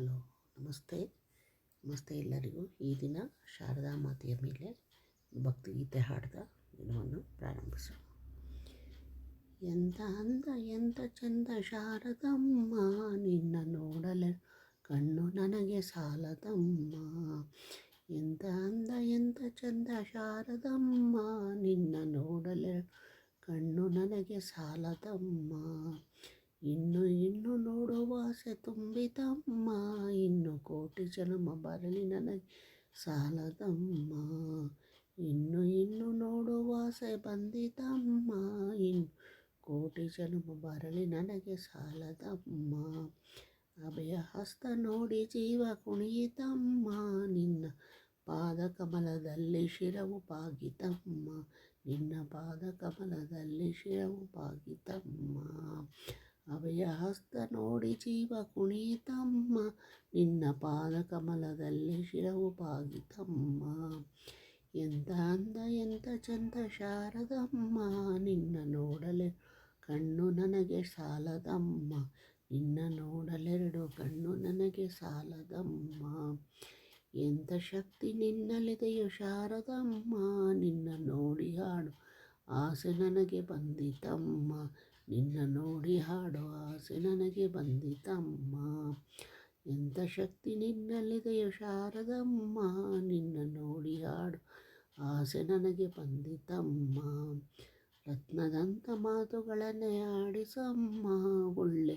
Hello, ನಮಸ್ತೆ. ನಮಸ್ತೆ ಎಲ್ಲರಿಗೂ. ಈ ದಿನ ಶಾರದಾ ಮಾತೆಯ ಮೇಲೆ ಭಕ್ತಿಗೀತೆ ಹಾಡ್ದ ದಿನವನ್ನು ಪ್ರಾರಂಭಿಸೋಣ. ಎಂತ ಅಂದ, ಎಂತ ಚಂದ ಶಾರದಮ್ಮ, ನಿನ್ನ ನೋಡಲೆ ಕಣ್ಣು ನನಗೆ ಸಾಲದಮ್ಮ. ಎಂತ ಅಂದ, ಎಂತ ಚಂದ ಶಾರದಮ್ಮ, ನಿನ್ನ ನೋಡಲೆ ಕಣ್ಣು ನನಗೆ ಸಾಲದಮ್ಮ. ಇನ್ನು ಇನ್ನು ನೋಡುವ ಆಸೆ ತುಂಬಿತಮ್ಮ ಇನ್ನು ಕೋಟಿ ಜನ್ಮ ಬರಲಿ ನನಗೆ ಸಾಲದಮ್ಮ. ಇನ್ನು ಇನ್ನು ನೋಡುವ ಆಸೆ ಬಂದಿತಮ್ಮ ಇನ್ನು ಕೋಟಿ ಜನ್ಮ ಬರಲಿ ನನಗೆ ಸಾಲದಮ್ಮ. ಅಭಯ ಹಸ್ತ ನೋಡಿ ಜೀವ ಕುಣಿಯಿತಮ್ಮ ನಿನ್ನ ಪಾದ ಕಮಲದಲ್ಲಿ ಶಿರವು ಬಾಗಿತಮ್ಮ. ನಿನ್ನ ಪಾದ ಕಮಲದಲ್ಲಿ ಶಿರವು ಬಾಗಿತಮ್ಮ. ಅಭಯ ಹಸ್ತ ನೋಡಿ ಜೀವ ಕುಣಿತಮ್ಮ. ನಿನ್ನ ಪಾದ ಕಮಲದಲ್ಲಿ ಶಿರವು ಪಾಗಿತಮ್ಮ ಎಂತ ಅಂದ, ಎಂತ ಚಂದ ಶಾರದಮ್ಮ. ನಿನ್ನ ನೋಡಲೆ ಕಣ್ಣು ನನಗೆ ಸಾಲದಮ್ಮ. ನಿನ್ನ ನೋಡಲೆರಡು ಕಣ್ಣು ನನಗೆ ಸಾಲದಮ್ಮ. ಎಂಥ ಶಕ್ತಿ ನಿನ್ನಲ್ಲಿದೆಯೋ ಶಾರದಮ್ಮ. ನಿನ್ನ ನೋಡಿ ಹಾಡು ಆಸೆ ನನಗೆ ಬಂದಿತಮ್ಮ. ನಿನ್ನ ನೋಡಿ ಹಾಡೋ ಆಸೆ ನನಗೆ ಬಂದಿತಮ್ಮ. ಎಂಥ ಶಕ್ತಿ ನಿನ್ನಲ್ಲಿದೆ ಶಾರದಮ್ಮ. ನಿನ್ನ ನೋಡಿ ಹಾಡು ಆಸೆ ನನಗೆ ಬಂದಿತಮ್ಮ. ರತ್ನದಂಥ ಮಾತುಗಳನ್ನೇ ಆಡಿಸಮ್ಮ ಒಳ್ಳೆ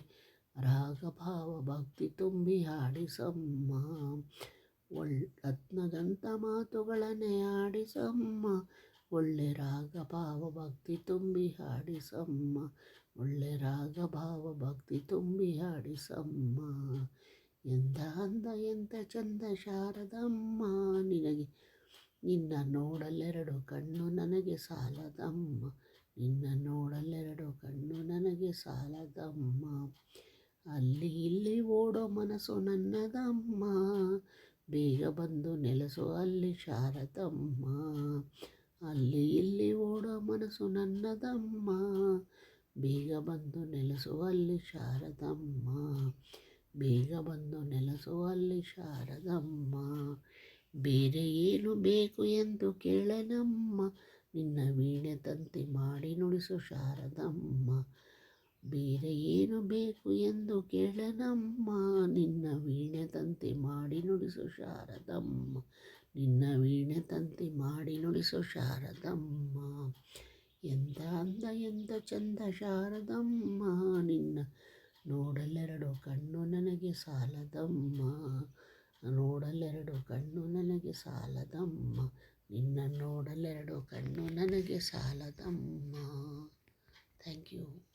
ರಾಗಭಾವ ಭಕ್ತಿ ತುಂಬಿ ಹಾಡಿಸಮ್ಮ. ಒಳ್ ರತ್ನದಂಥ ಮಾತುಗಳನ್ನೇ ಆಡಿಸಮ್ಮ ಒಳ್ಳೆ ರಾಗ ಭಾವ ಭಕ್ತಿ ತುಂಬಿ ಹಾಡಿಸಮ್ಮ ಒಳ್ಳೆ ರಾಗ ಭಾವ ಭಕ್ತಿ ತುಂಬಿ ಹಾಡಿಸಮ್ಮ ಎಂತ ಅಂದ, ಎಂತ ಚಂದ ಶಾರದಮ್ಮ. ನಿನಗೆ, ನಿನ್ನ ನೋಡಲೆರಡು ಕಣ್ಣು ನನಗೆ ಸಾಲದಮ್ಮ. ನಿನ್ನ ನೋಡಲೆರಡು ಕಣ್ಣು ನನಗೆ ಸಾಲದಮ್ಮ. ಅಲ್ಲಿ ಇಲ್ಲಿ ಓಡೋ ಮನಸ್ಸು ನನ್ನದಮ್ಮ. ಬೇಗ ಬಂದು ನೆಲೆಸು ಅಲ್ಲಿ ಶಾರದಮ್ಮ. ಅಲ್ಲಿ ಇಲ್ಲಿ ಓಡೋ ಮನಸ್ಸು ನನ್ನದಮ್ಮ. ಬೇಗ ಬಂದು ನೆಲೆಸುವಲ್ಲಿ ಶಾರದಮ್ಮ. ಬೇಗ ಬಂದು ನೆಲೆಸುವಲ್ಲಿ ಶಾರದಮ್ಮ. ಬೇರೆ ಏನು ಬೇಕು ಎಂದು ಕೇಳನಮ್ಮ. ನಿನ್ನ ವೀಣೆ ತಂತಿ ಮಾಡಿ ನುಡಿಸು ಶಾರದಮ್ಮ. ಬೇರೆ ಏನು ಬೇಕು ಎಂದು ಕೇಳನಮ್ಮ. ನಿನ್ನ ವೀಣೆ ತಂತಿ ಮಾಡಿ ನುಡಿಸು ಶಾರದಮ್ಮ. ನಿನ್ನ ವೀಣೆ ತಂತಿ ಮಾಡಿ ನುಡಿಸು ಶಾರದಮ್ಮ. ಎಂದ ಅಂದ ಎಂದ ಚಂದ ಶಾರದಮ್ಮ. ನಿನ್ನ ನೋಡಲೆರಡು ಕಣ್ಣು ನನಗೆ ಸಾಲದಮ್ಮ. ನೋಡಲೆರಡು ಕಣ್ಣು ನನಗೆ ಸಾಲದಮ್ಮ. ನಿನ್ನ ನೋಡಲೆರಡು ಕಣ್ಣು ನನಗೆ ಸಾಲದಮ್ಮ. Thank you.